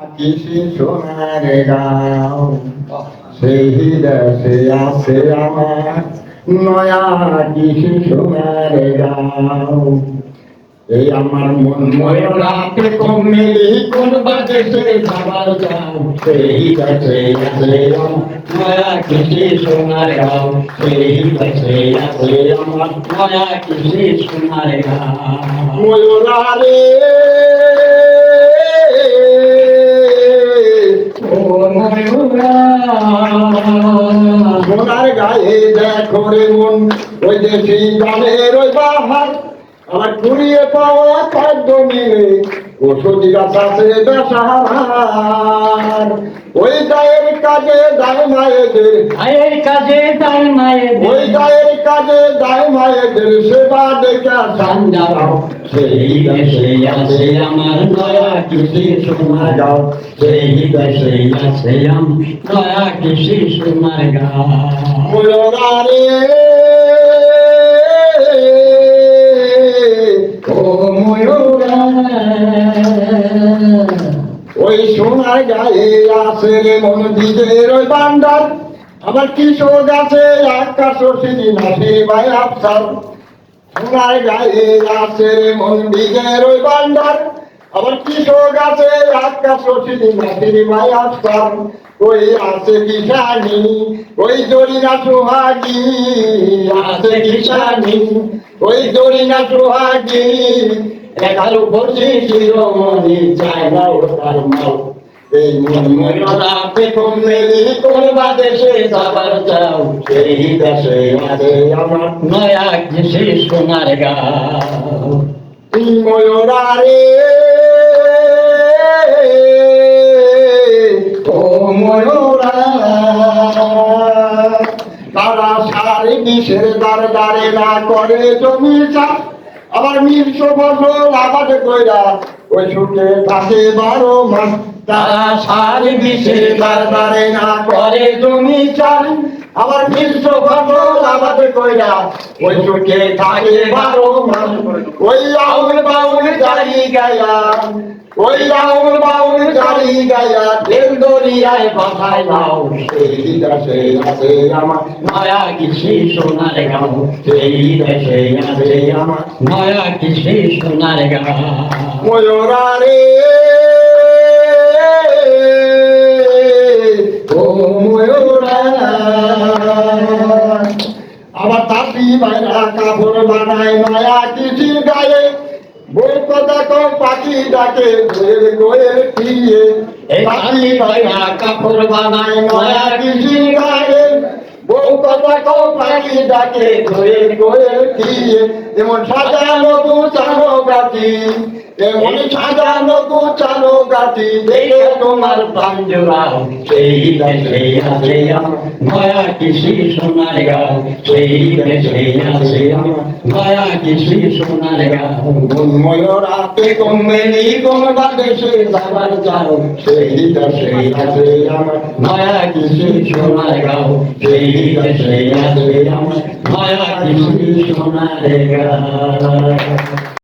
কৃষি সোনার গাও সেই দেশে আছে আমার নয়া কৃষি সোনার গাও এই আমার মন ময়ূরাতে কমেলি কোন বাদেশে যাবার যাও সেই দেশে আছে নয়া কৃষি সোনার গাও সেই দেশে আছে আমার নয়া কৃষি সোনার গাও ময়ূরারে ও সোনার গায়ে দেখো রে মন, ওই যে সেই গানের ওই বাহার আমার কুড়িয়ে পাওয়া খাদ্য মিলে ওষুধ গাছ আছে বেসাহার ওই দায়ের কাজে দায় মায়েদের আয়ের কাজে তাই মায়ের ওই দায়ের কাজে দায় মায়েদের সেবা দেখা সান্দাও সেই দেশে আছে আমার নয়া কৃষি সোনার গাও সেই দেশে আছে আমার নয়া কৃষি সোনার গাও সোনার গায়ে আছে রে মন বীজের ওই বান্ডার আমার কৃষক আছে, আকাশ সিঁড়ি নাসি ভাই আফসার সোনার গায়ে আছে রে মন বীজের ওই বান্ডার আমার কৃষক আছে, আকাশ সিঁড়ি নাসি ভাই আফসার ওই আছে কিষানি ওই দড়িনা সোহাগি। আছে কিষানি ওই দড়িনা সোহাগি। এগারো পঁচিশ শিরোমণি চায় না ওটার মাও এই মন যাবার চাও? সেই দেশে আমার নয়া কৃষি সোনার গাও। এই ময়ূরা রে ও তারা সারি বিষের দ্বারে দ্বারে না করে জমি আবার মিশ্র ফসল আবাদ কইরা ওই সুখে থাকে বারো মাস তারা সারি দ্বারে দ্বারে না করে জমি চাষ আবার মিশ্র ফসল আবাদ কইরা, ওই সুখে থাকে বারো মাস, ওই আউল বাউল গাড়ি গায়া, ওই আউল বাউল গাড়ি গায়া তেল দরিয়ায় বাসায় নাও, সেই দেশে আছে আমার নয়া কৃষি সোনার গাও, সেই দেশে আছে আমার নয়া কৃষি সোনার গাও। ময়ূরারে ও বাইরা কাপড় বানায় মায়া কৃষির গায়ে বই কথা কম পাখি ডাকে ফিরিয়ে পাখি কাপড় বানায় মায়া গায়ে বউ কথা কম পাখি ডাকে ফিরিয়ে যেমন সাজানো গুছানো গাছি এমন সাজানো গাছি দেখে তোমার জোড়াও সেই দেশে আছে নয়া কৃষি সোনার গাও সেই দেশে আছে নয়া কৃষি সোনার গাও ময়ূরাতে কমেলি কোন বাদেশে যাবার যাও সেই দেশে আছে নয়া কৃষি সোনার গাও সেই দেশে আছে আমার নয়া সোনার গাও